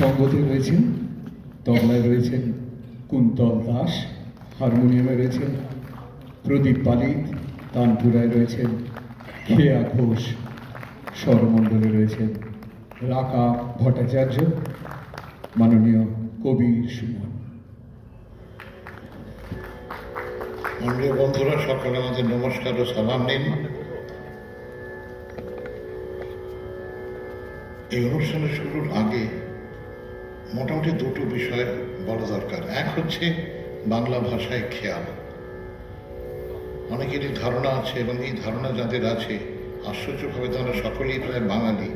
সঙ্গতে রয়েছেন, তবলায় রয়েছেন কুন্তল দাস, হারমোনিয়ামে রয়েছেন প্রদীপ পালিত, তানপুরায় রয়েছেন খেয়া ঘোষ, স্বরমণ্ডলে রয়েছেন রাকা ভট্টাচার্য, মাননীয় কবি সুমন। মাননীয় বন্ধুরা, সকলে আমাদের নমস্কার ও সালাম নিন। এই অনুষ্ঠানের শুরুর আগে মোটামুটি দুটো বিষয় বলা দরকার। এক হচ্ছে বাংলা ভাষায় খেয়াল। অনেকেরই ধারণা আছে এবং এই ধারণা যাদের আছে, আশ্চর্যভাবে তারা সকলেই প্রায় বাঙালি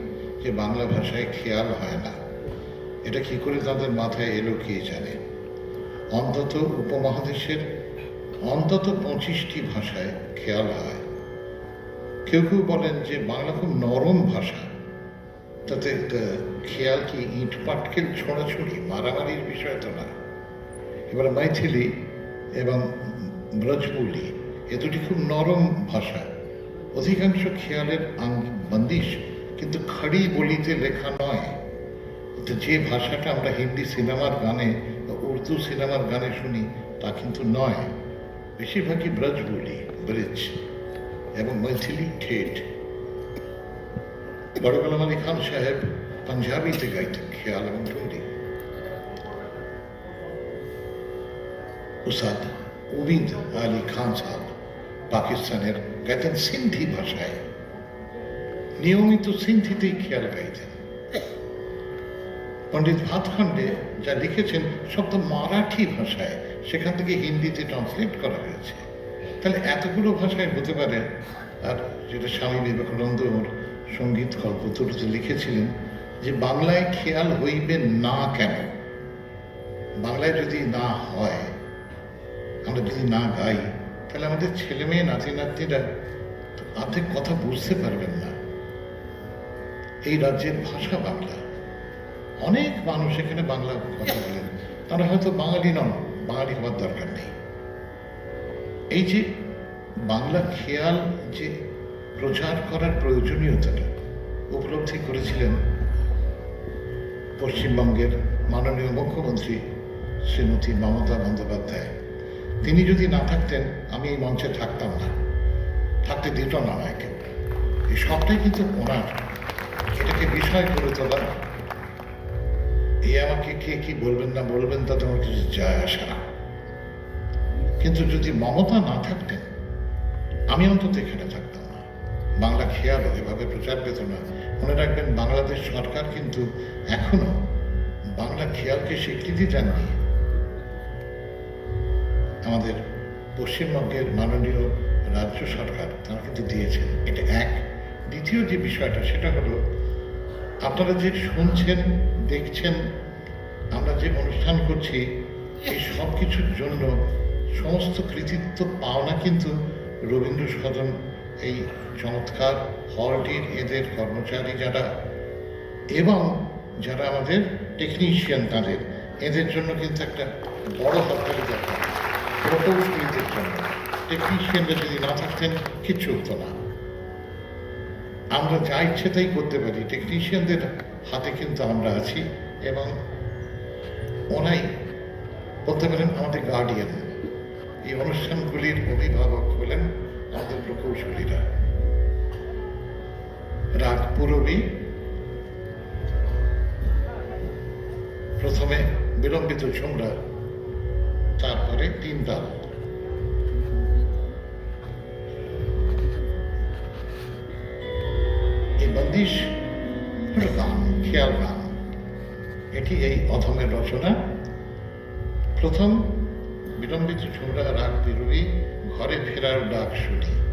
যে বাংলা ভাষায় খেয়াল হয় না। এটা কি করে তাদের মাথায় এলো কে জানে? অন্তত উপমহাদেশের অন্তত পঁচিশটি ভাষায় খেয়াল হয়। কেউ কেউ বলেন যে বাংলা খুব নরম ভাষা। তাতে খেয়াল কি, ইট পাটকেল ছোড়াছুড়ি, মারামারির বিষয় তো না। এবার মাইথিলি এবং ব্রজবুলি এ দুটি খুব নরম ভাষা। অধিকাংশ খেয়ালের বন্দিশ, কিন্তু খড়ি বলিতে লেখা নয়। তো যে ভাষাটা আমরা হিন্দি সিনেমার গানে বা উর্দু সিনেমার গানে শুনি, তা কিন্তু নয়। বেশিরভাগই ব্রজ বলি ব্রিজ এবং মৈথিলি, ঠেট। বড় গোলাম আলী খান সাহেব পাঞ্জাবিতে গাইতেন খেয়াল এবং উসাদ আলী খান সাহেব পাকিস্তানের গাইতেন সিন্ধি ভাষায়। নিয়মিত সিন্ধিতেই খেয়াল গাইতেন। পণ্ডিত ভাতখণ্ডে যা লিখেছেন সব তো মারাঠি ভাষায়, সেখান থেকে হিন্দিতে ট্রান্সলেট করা হয়েছে। তাহলে এতগুলো ভাষায় হতে পারে, আর যেটা স্বামী বিবেকানন্দ সংগীত কল্পতরুতে লিখেছিলেন যে বাংলায় খেয়াল হইবে না কেন? বাংলায় যদি না হয়, আমরা যদি না গাই, তাহলে আমাদের ছেলে মেয়ে নাতি নাতনিরা তো অর্ধেক কথা বুঝতে পারবেন না। এই রাজ্যের ভাষা বাংলা। অনেক মানুষ এখানে বাংলা কথা বলেন। তারা হয়তো বাঙালি নন, বাঙালি হওয়ার দরকার নেই। এই যে বাংলা খেয়াল যে প্রচার করার প্রয়োজনীয়তাটা উপলব্ধি করেছিলেন পশ্চিমবঙ্গের মাননীয় মুখ্যমন্ত্রী শ্রীমতী মমতা বন্দ্যোপাধ্যায়। তিনি যদি না থাকতেন, আমি এই মঞ্চে থাকতাম না। থাকতে দিত না আমাকে। এই সবটাই কিন্তু ওনার। এটাকে বিষয় করে তোলা। এ আমাকে কে কি বলবেন না বলবেন তাতে আমার কিছু যায় আসে না। কিন্তু যদি মমতা না থাকতেন, আমি অন্তত এখানে থাকতাম। বাংলা খেয়ালও এভাবে প্রচার পেত না মনে রাখবেন, বাংলাদেশ সরকার কিন্তু এখনও বাংলা খেয়ালকে স্বীকৃতি দেননি আমাদের পশ্চিমবঙ্গের মাননীয় রাজ্য সরকার, তারা কিন্তু দিয়েছেন। এটা এক। দ্বিতীয় যে বিষয়টা, সেটা হলো, আপনারা যে শুনছেন, দেখছেন, আমরা যে অনুষ্ঠান করছি, এই সব কিছুর জন্য সমস্ত কৃতিত্ব, পাওনা কিন্তু রবীন্দ্র সদন এই চমৎকার হলটির এদের কর্মচারী যারা এবং যারা আমাদের টেকনিশিয়ান তাদের, এদের জন্য কিন্তু একটা বড় হাততালি দরকার। প্রকৌশলীদের জন্য। টেকনিশিয়ানরা যদি না থাকতেন, কিচ্ছু হতো না। আমরা যা ইচ্ছে তাই করতে পারি। টেকনিশিয়ানদের হাতে কিন্তু আমরা আছি এবং ওনাই বলতে পারেন আমাদের গার্ডিয়ান এই অনুষ্ঠানগুলির অভিভাবক হলেন আমাদের প্রকৌশলীরা রাগ পুরবী প্রথমে বিলম্বিত ঝুমরা তারপরে তিন তাল এই বন্দিশ গান খেয়াল গান এটি এই অধমের রচনা। প্রথম বিলম্বিত ঝুমরা রাগ বিরোহী હરે ફેરાયું ડાક સુધી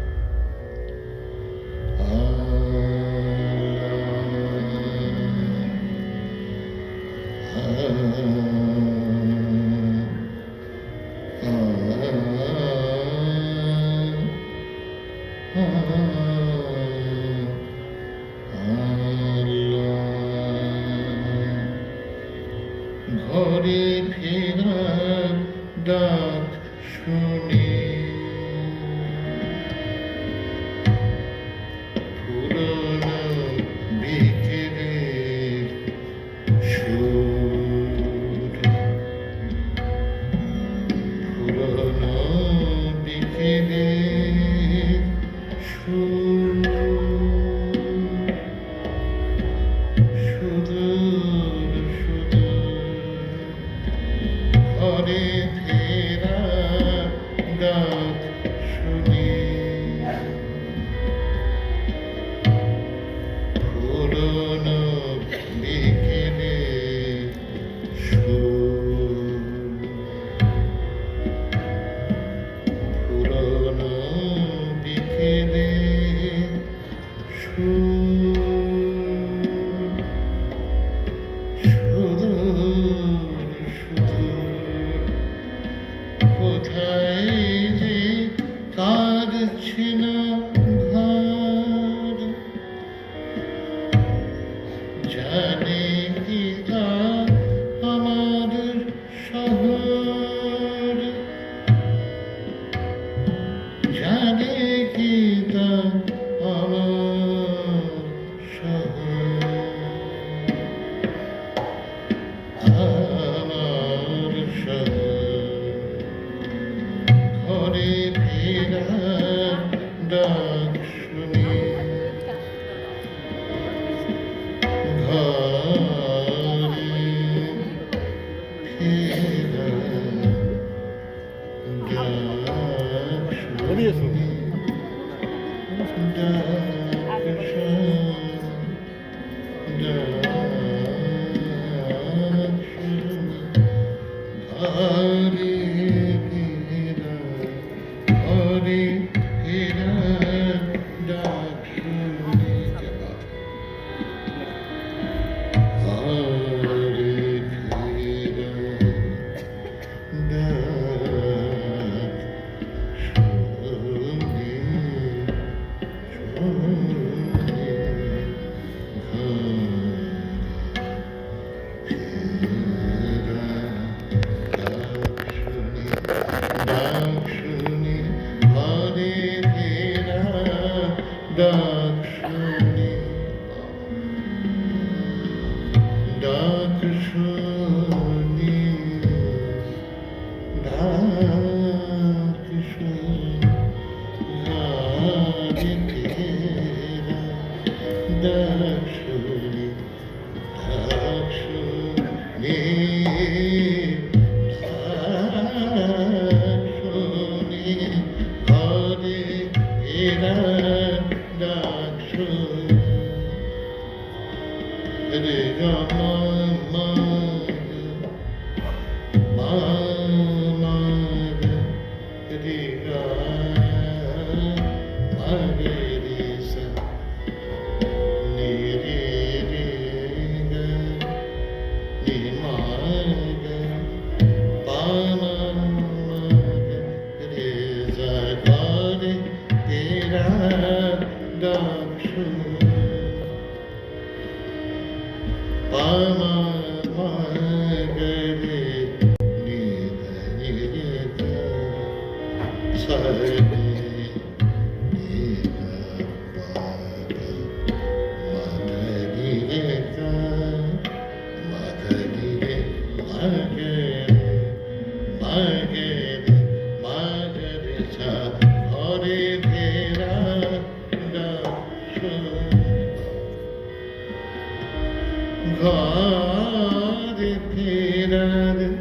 ਘਾਰ ਫੇਰਨ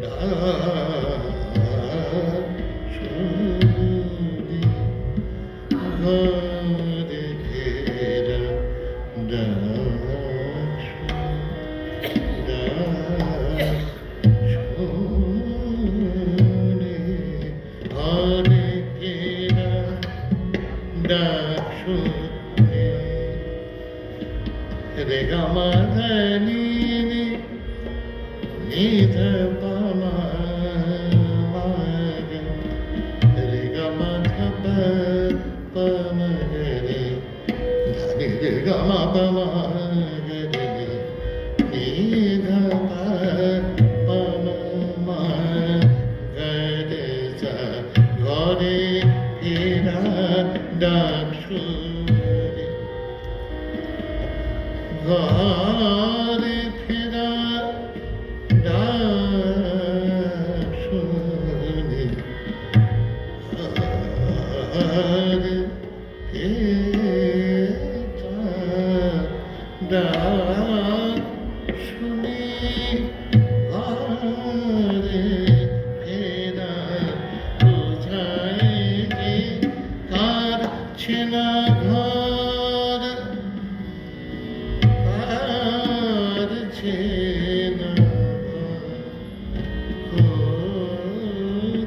ਡਾ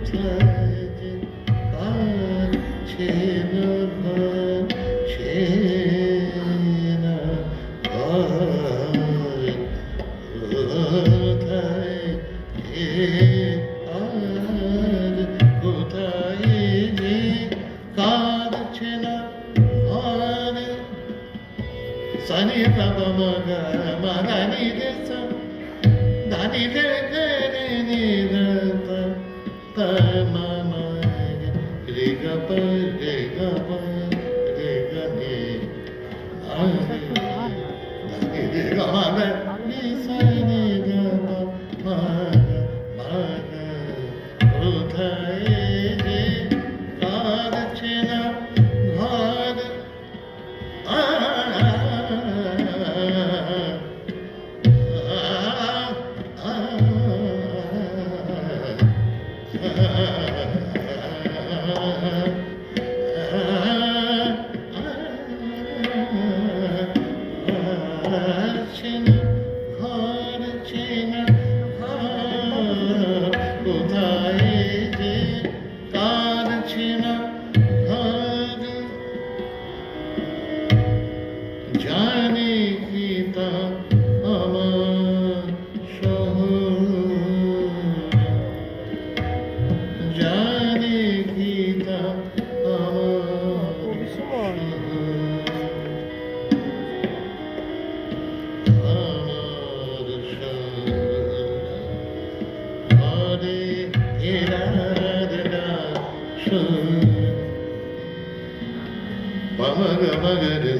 কোথায় যে কার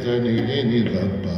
I need ni ga pa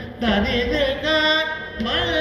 தனிது காட்மல்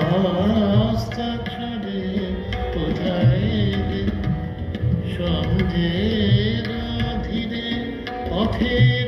রাস্তাঘাটে কোথায় সন্ধে ধীরে পথের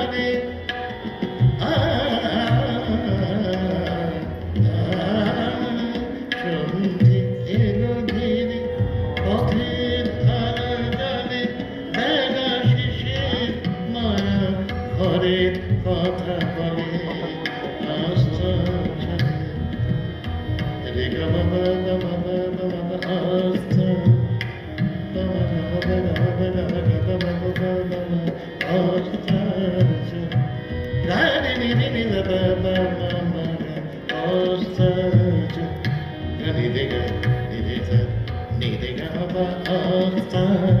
all the time.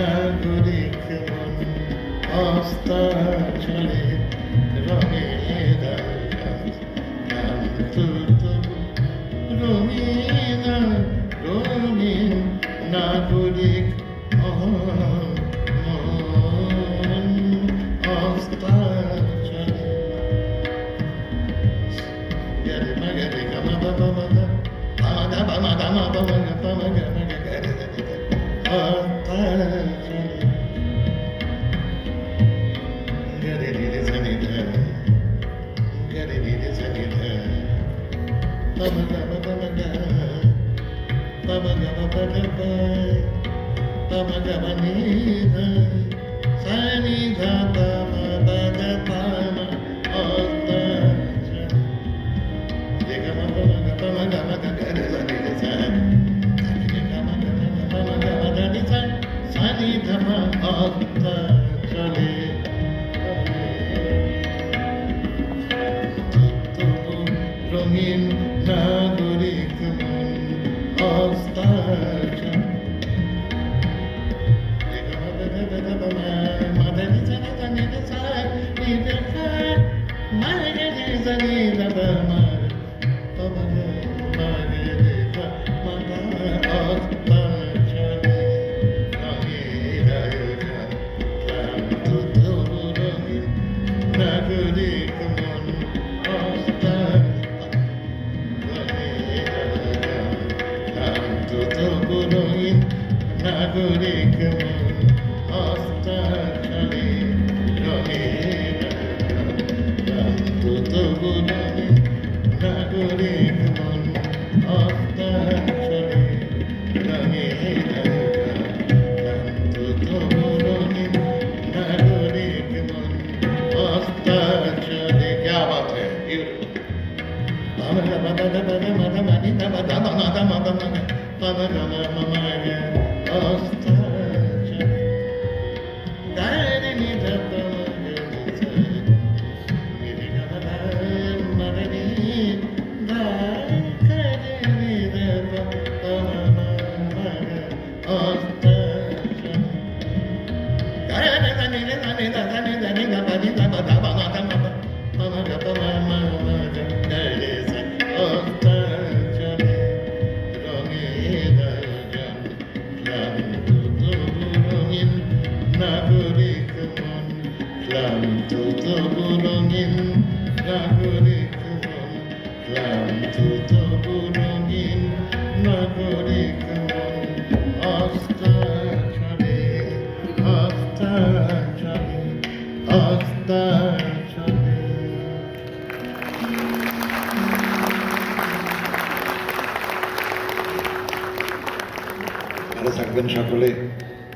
নাগরিক আস্থা চলে রঙের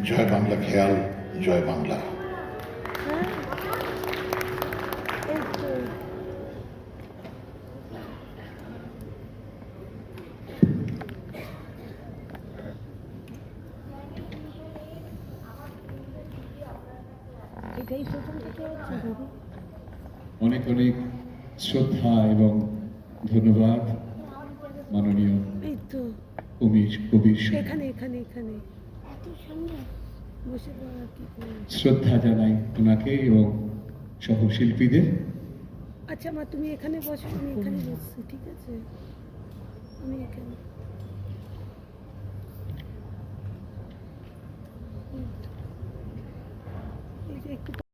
জয় বাংলা খেয়াল জয় বাংলা। অনেক অনেক শ্রদ্ধা এবং ধন্যবাদ মাননীয় কবি। এখানে এখানে এখানে। শ্রদ্ধা জানাই তোমাকে এবং সহশিল্পীদের। আচ্ছা মা তুমি এখানে বসো আমি এখানে বসছি ঠিক আছে? আমি এখানে। একটু